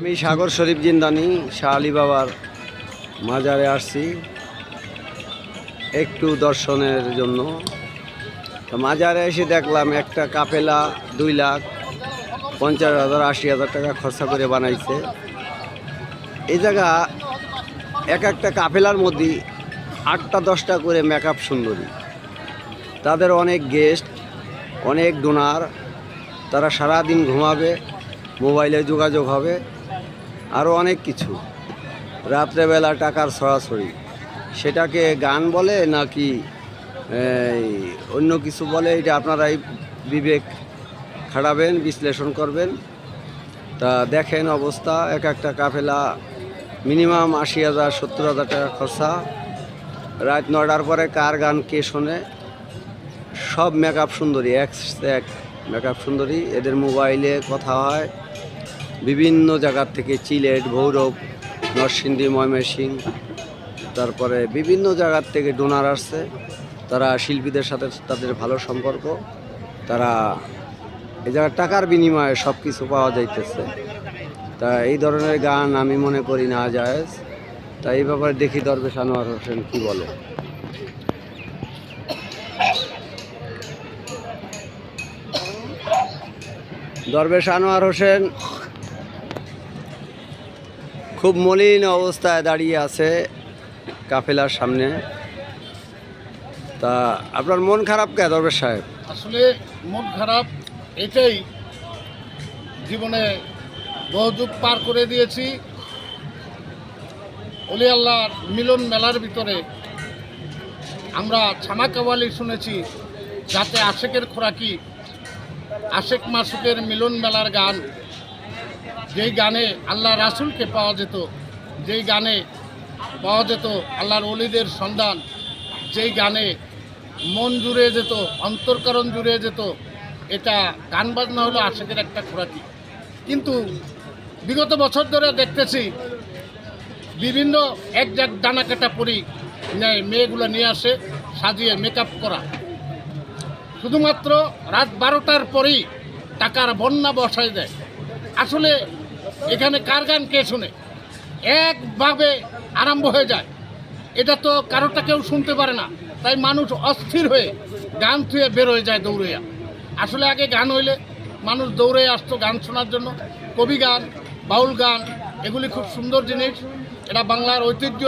আমি সাগর শরীফ জিন্দানি, শাহ আলী বাবার মাজারে আসছি একটু দর্শনের জন্য। তো মাজারে এসে দেখলাম একটা কাপেলা দুই লাখ পঞ্চাশ হাজার, আশি হাজার টাকা খরচা করে বানাইছে। এই জায়গা এক একটা কাফেলার মধ্যে আটটা, দশটা করে মেকআপ সুন্দরী। তাদের অনেক গেস্ট অনেক ডোনার তারা সারাদিন ঘুমাবে মোবাইলে যোগাযোগ হবে। আরও অনেক কিছু। রাত্রেবেলা টাকার সরাসরি। সেটাকে গান বলে নাকি অন্য কিছু বলে? এটা আপনারাই বিবেক খাটাবেন, বিশ্লেষণ করবেন। তা দেখেন অবস্থা, এক একটা কাফেলা মিনিমাম আশি হাজার, সত্তর হাজার টাকা খরচা। রাত নটার পরে কার গান কে শোনে? সব মেকআপ সুন্দরী, এক এক মেকআপ সুন্দরী। এদের মোবাইলে কথা হয়। বিভিন্ন জায়গার থেকে চিলেট, ভৈরব, নরসিংদী ময়মনসিং তারপরে বিভিন্ন জায়গার থেকে ডোনার আসছে। তারা শিল্পীদের সাথে তাদের ভালো সম্পর্ক। তারা এই জায়গায় টাকার বিনিময়ে সব কিছু পাওয়া যাইতেছে। তা এই ধরনের গান আমি মনে করি না যায় তা এই ব্যাপারে দেখি দরবেশ আনোয়ার হোসেন কী বলে। দরবেশ আনোয়ার হোসেন খুব মলিন অবস্থায় দাঁড়িয়ে আছে কাফেলার সামনে। তা আপনার মন খারাপ কে দরবেশ সাহেব? আসলে মন খারাপ এটাই। জীবনে বহুযুগ পার করে দিয়েছি। অলি আল্লাহর মিলন মেলার ভিতরে আমরা ছানা কাওয়ালি শুনেছি, যাতে আশেকের খোরাকি, আশেক মাসুকের মিলন মেলার গান যেই গানে আল্লাহ রাসুলকে পাওয়া যেত, যেই গানে পাওয়া যেত আল্লাহর অলিদের সন্ধান, যেই গানে মন জুড়ে যেত, অন্তর্করণ জুড়ে যেত, এটা গান বাজনা হলো আশেকের একটা খোরাকি। কিন্তু বিগত বছর ধরে দেখতেছি, বিভিন্ন এক জাক ডানা কাটা পরি নেয় মেয়েগুলো নিয়ে আসে, সাজিয়ে মেকআপ করা। শুধুমাত্র রাত বারোটার পরেই টাকার বন্যা বসায় দেয়। আসলে এখানে কার গান কে শুনে? একভাবে আরম্ভ হয়ে যায়। এটা তো কারোটা কেউ শুনতে পারে না। তাই মানুষ অস্থির হয়ে গান থুয়ে বের হয়ে যায় দৌড়ইয়া। আসলে আগে গান হইলে মানুষ দৌড়ে আসতো গান শোনার জন্য। কবি গান, বাউল গান, এগুলি খুব সুন্দর জিনিস। এটা বাংলার ঐতিহ্য।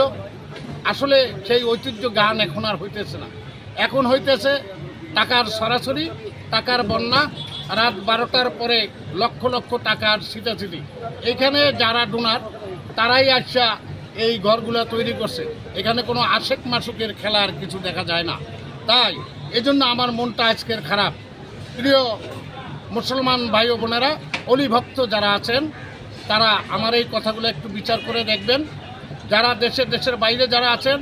আসলে সেই ঐতিহ্য গান এখন আর হইতেছে না। এখন হইতেছে টাকার সরাসরি, টাকার বন্যা রাত বারোটার পরে লক্ষ লক্ষ টাকার ছিটাছিটি এইখানে যারা ডোনার, তারাই আসা এই ঘরগুলো তৈরি করছে। এখানে কোনো আশেক মাসুকের খেলার কিছু দেখা যায় না। তাই এজন্য আমার মনটা আজকের খারাপ। প্রিয় মুসলমান ভাই বোনেরা, অলিভক্ত যারা আছেন, তারা আমার এই কথাগুলো একটু বিচার করে দেখবেন। যারা দেশের দেশের বাইরে যারা আছেন,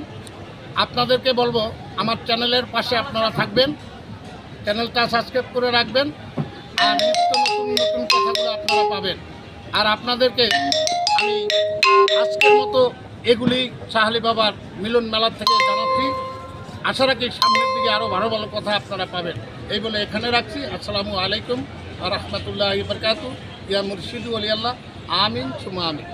আপনাদেরকে বলব, আমার চ্যানেলের পাশে আপনারা থাকবেন। চ্যানেলটা সাবস্ক্রাইব করে রাখবেন। আর নিত্য নতুন নতুন কথাগুলো আপনারা পাবেন। আর আপনাদেরকে আমি আজকের মতো এগুলি সাহালি বাবার মিলন মেলার থেকে জানাচ্ছি। আশা রাখি সামনের দিকে আরও ভালো ভালো কথা আপনারা পাবেন। এই বলে এখানে রাখছি। আসসালামু আলাইকুম রহমতুল্লাহ ইবরকাত ইয়া মুর্শিদু আলিয়াল্লাহ আমিন সুমা আমিন।